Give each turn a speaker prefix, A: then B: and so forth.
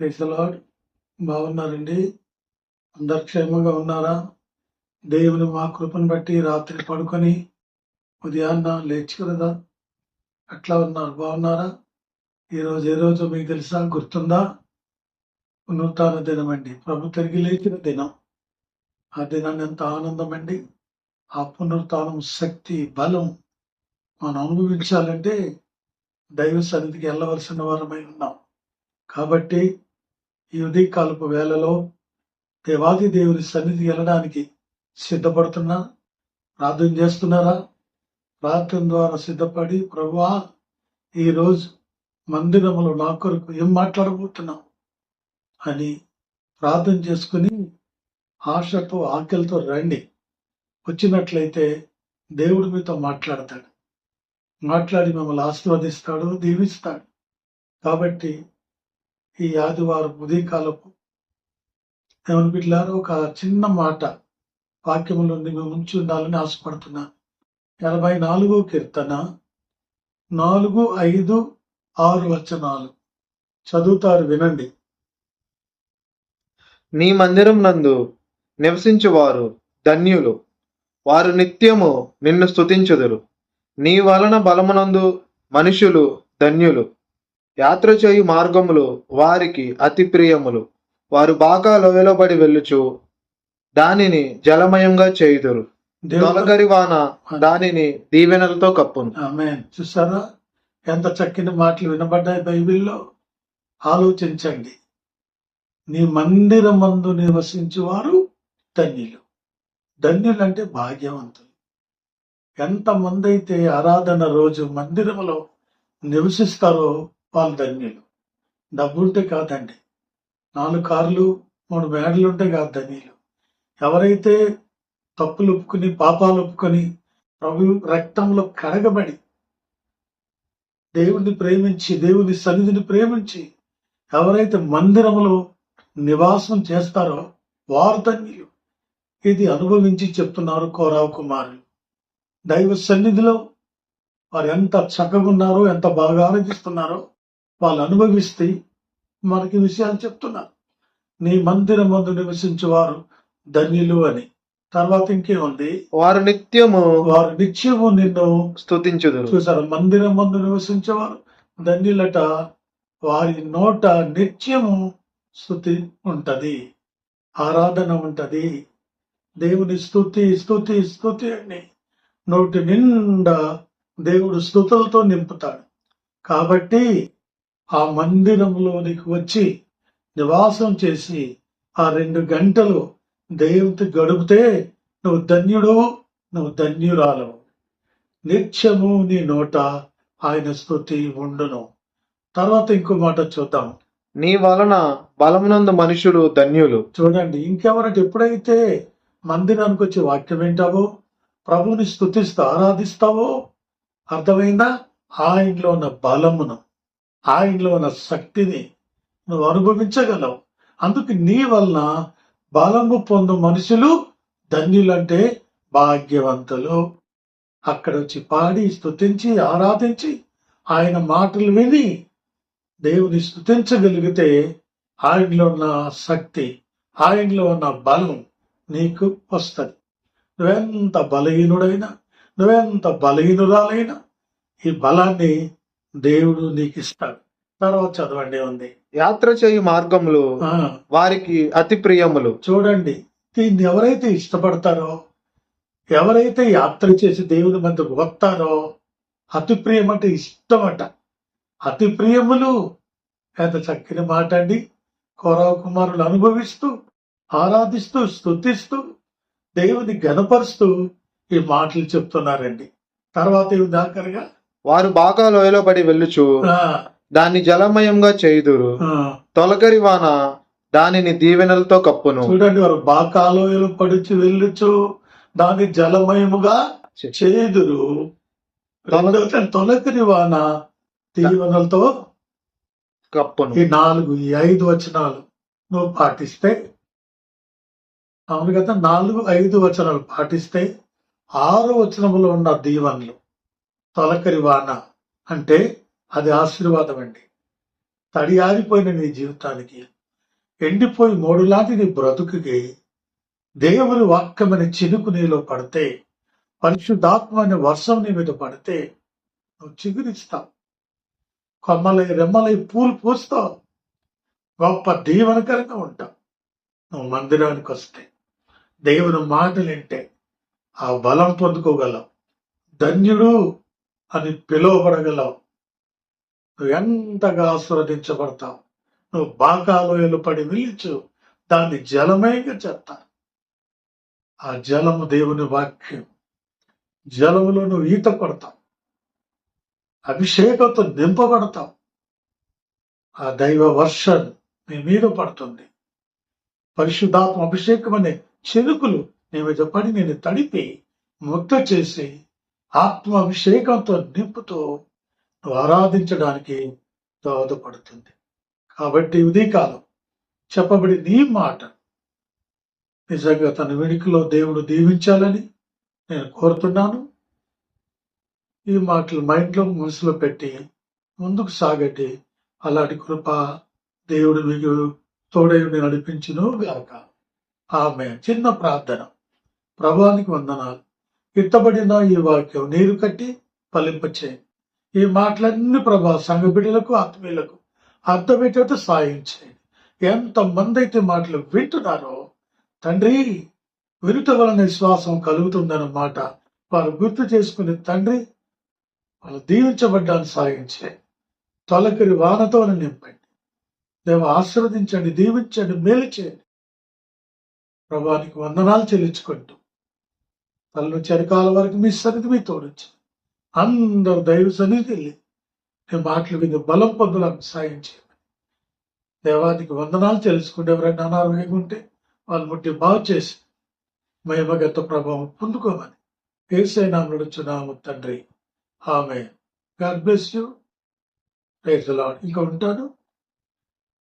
A: ప్రైజ్లాడ్ బాగున్నారండి? అందరు క్షేమంగా ఉన్నారా? దేవుని మా కృపను బట్టి రాత్రి పడుకొని ఉదయాన్న లేచి కదా? అట్లా ఉన్నారు. బాగున్నారా? ఈరోజు ఏ రోజు మీకు తెలుసా? గుర్తుందా? పునరుత్న దినం అండి ప్రభు తిరిగి లేచిన దినం. ఆ దినాన్ని ఎంత ఆనందం అండి ఆ పునరుత్నం శక్తి బలం మనం అనుభవించాలంటే దైవ సన్నిధికి వెళ్ళవలసిన వారమై ఉన్నాం. కాబట్టి ఈ ఉదయకాలపు వేళలో దేవాది దేవుని సన్నిధికి వెళ్ళడానికి సిద్ధపడుతున్నా? ప్రార్థన చేస్తున్నారా? ప్రార్థన ద్వారా సిద్ధపడి ప్రభువా ఈరోజు మందిరంలో నా కొరకు ఏం మాట్లాడబోతున్నాం అని ప్రార్థన చేసుకుని ఆశతో ఆకలితో రండి. వచ్చినట్లయితే దేవుడు మీతో మాట్లాడతాడు. మాట్లాడి మిమ్మల్ని ఆశీర్వదిస్తాడు దీవిస్తాడు. కాబట్టి ఈ ఆదివారం ఉదయకాలపు ఏమని బిడ్డారు ఒక చిన్న మాట వాక్యముల నుండి మేము ఉంచి ఉండాలని ఆశపడుతున్నాను ఎనభై నాలుగో కీర్తన నాలుగు ఐదు ఆరు వచనాలు. చదువుతారు వినండి.
B: నీ మందిరం నందు నివసించువారు ధన్యులు. వారు నిత్యము నిన్ను స్తుతించుదురు. నీ వలన బలమునందు మనుషులు ధన్యులు. యాత్ర చేయు మార్గములు వారికి అతి ప్రియములు. వారు బాగా లోయలోబడి వెళ్ళుచు దానిని జలమయంగా చేయుదురు.
A: దేవుడు
B: తొలగరి వాన దానిని దీవెనలతో కప్పును.
A: చూసారా? ఎంత చక్కని మాటలు వినబడ్డాయి బైబిల్లో. ఆలోచించండి. నీ మందిరమందు నివసించువారు ధన్యులు. ధన్యులు అంటే భాగ్యవంతులు. ఎంతమంది అయితే ఆరాధన రోజు మందిరంలో నివసిస్తారో వాళ్ళు ధన్యులు. డబ్బుంటే కాదండి. నాలుగు కార్లు మూడు మేడలు ఉంటే కాదు ధన్యులు. ఎవరైతే తప్పులు ఒప్పుకొని పాపాలు ఒప్పుకొని ప్రభు రక్తంలో కడగబడి దేవుణ్ణి ప్రేమించి దేవుని సన్నిధిని ప్రేమించి ఎవరైతే మందిరంలో నివాసం చేస్తారో వారు ధన్యులు. ఇది అనుభవించి చెప్తున్నారు కోరావు కుమారులు. దైవ సన్నిధిలో వారు ఎంత చక్కగా ఉన్నారో ఎంత బాగా ఆనందిస్తున్నారో వాళ్ళు అనుభవిస్తే మనకి విషయాలు చెప్తున్నారు నీ మందిరం మందు నివసించేవారు ధన్యులు అని. తర్వాత ఇంకేముంది?
B: వారు నిత్యము
A: వారు నిత్యము నిన్ను
B: స్తుతించుదురు.
A: చూసారు? మందిరం మందు నివసించేవారు ధన్యులట. వారి నోట నిత్యము స్థుతి ఉంటది. ఆరాధన ఉంటది. దేవుని స్థుతి స్థుతి స్థుతి అని నోటి నిండా దేవుడు స్థుతులతో నింపుతాడు. కాబట్టి ఆ మందిరంలోనికి వచ్చి నివాసం చేసి ఆ రెండు గంటలు దేవుడితో గడిపితే నువ్వు ధన్యుడు నువ్వు ధన్యురాలవు. నిత్యము నీ నోట ఆయన స్థుతి ఉండును. తర్వాత ఇంకో మాట చూద్దాం.
B: నీ వలన బలమునందు మనుషులు ధన్యులు.
A: చూడండి ఇంకెవరంటే ఎప్పుడైతే మందిరానికి వచ్చి వాక్యం వింటావో ప్రభుని స్థుతిస్తూ ఆరాధిస్తావో అర్థమైందా? ఆయనలో ఉన్న బలమును. ఆయనలో ఉన్న శక్తిని నువ్వు అనుభవించగలవు. అందుకు నీ వలన బలము పొందు మనుషులు ధన్యులంటే భాగ్యవంతులు. అక్కడ వచ్చి పాడి స్తుతించి ఆరాధించి ఆయన మాటలు విని దేవుని స్థుతించగలిగితే ఆయనలో ఉన్న శక్తి ఆయనలో ఉన్న బలం నీకు వస్తుంది. నువ్వెంత బలహీనుడైనా నువ్వెంత బలహీనురాలైనా ఈ బలాన్ని దేవుడు నీకు ఇస్తాడు తర్వాత చదవండి ఉంది
B: యాత్ర చేయు మార్గములు వారికి అతి ప్రియములు.
A: చూడండి దీన్ని ఎవరైతే ఇష్టపడతారో ఎవరైతే యాత్ర చేసి దేవుని మధ్యకు వస్తారో అతి ప్రియం అంటే ఇష్టం అంట. అతి ప్రియములు ఎంత చక్కని మాట అండి. కౌరవ కుమారులు అనుభవిస్తూ ఆరాధిస్తూ స్తుతిస్తూ దేవుని గనపరుస్తూ ఈ మాటలు చెప్తున్నారండి. తర్వాత ఇవి దాకరగా
B: వారు బాగా లోయలోబడి వెళ్ళుచు
A: ఆ,
B: దాన్ని జలమయంగా చేయుదురు. తొలకరి వాన దానిని దీవెనలతో కప్పును.
A: చూడండి వారు బాకాలోయలు పడుచు వెళ్ళుచు దాన్ని జలమయముగా చేదురు తొలకరి వాన దీవెనలతో
B: కప్పును.
A: ఈ నాలుగు ఈ ఐదు వచనాలు నువ్వు పాటిస్తే అవును కదా నాలుగు ఐదు వచనాలు పాటిస్తే ఆరు వచనములో ఉన్న దీవెనలు తొలకరి వాన అంటే అది ఆశీర్వాదం అండి తడి ఆరిపోయిన నీ జీవితానికి ఎండిపోయి మోడులాంటి నీ బ్రతుకుకి దేవుని వాక్యమని చినుకు నీలో పడితే పరిశుద్ధాత్మ అనే వర్షం నీ మీద పడితే నువ్వు చిగురిస్తావు. కొమ్మలై రెమ్మలై పూలు పూస్తావు. గొప్ప దీవనకరంగా ఉంటావు. నువ్వు మందిరానికి వస్తే దేవుని మాటలు వింటే ఆ బలం పొందుకోగలవు. ధన్యుడు అని పిలువబడగలవు. నువ్వు ఎంతగా ఆస్వాదించబడతావు? నువ్వు బాకాలోయలు పడి విలిచు దాన్ని జలమేగా చెత్త ఆ జలము దేవుని వాక్యం. జలములో నువ్వు ఈత కొడతావు. అభిషేకంతో నింపబడతావు. ఆ దైవ వర్షం నీ మీద పడుతుంది. పరిశుద్ధాత్మ అభిషేకం అనే చెరుకులు నీ మీద పడి నేను తడిపి ముక్త చేసి ఆత్మ అభిషేకంతో నింపుతూ నువ్వు ఆరాధించడానికి దోహదపడుతుంది. కాబట్టి ఉదయకాలం చెప్పబడి నీ మాట నిజంగా తన వెనుకలో దేవుడు దీవించాలని నేను కోరుతున్నాను. ఈ మాటలు మైండ్లో మనసులో పెట్టి ముందుకు సాగట్టి అలాంటి కృప దేవుడు మీకు తోడై నడిపించును గాక. ఆమె చిన్న ప్రార్థన. ప్రభానికి వందనాలు. ఇట్టబడిన ఈ వాక్యం నీరు కట్టి ఫలింపచేయి ఈ మాటలన్నీ ప్రభా సంఘ బిడ్డలకు ఆత్మీయులకు అర్థమయ్యేటట్టు సాయం చేయండి. ఎంతమంది అయితే మాటలు వింటున్నారో తండ్రి వినుట వలన విశ్వాసం కలుగుతుందన్నమాట వారు గుర్తు చేసుకుని తండ్రి వాళ్ళు దీవించబడ్డాన్ని సాగించే తొలకరి వానతో నింపండి. దేవ ఆశీర్వదించండి దీవించండి మేలు చేయండి. ప్రభానికి వందనాలు చెల్లించుకుంటూ తల్లు చరికాల వరకు మీ సన్నిధి మీ తోడొచ్చు అందరు దైవ సన్నిధి వెళ్ళి నేను మాటలు మీద బలం పొందులకు సాయం చేయండి. దేవానికి వందనాలు తెలుసుకుంటే ఎవరైనా అనారోగ్యంగా ఉంటే వాళ్ళు ముట్టి బాగు చేసి మహిమగత ప్రభావం పొందుకోమని ఏసైనా నడుచున్నాము తండ్రి. ఆమె గాడ్ బ్లెస్ యూ. రైతు ఇంకా ఉంటాను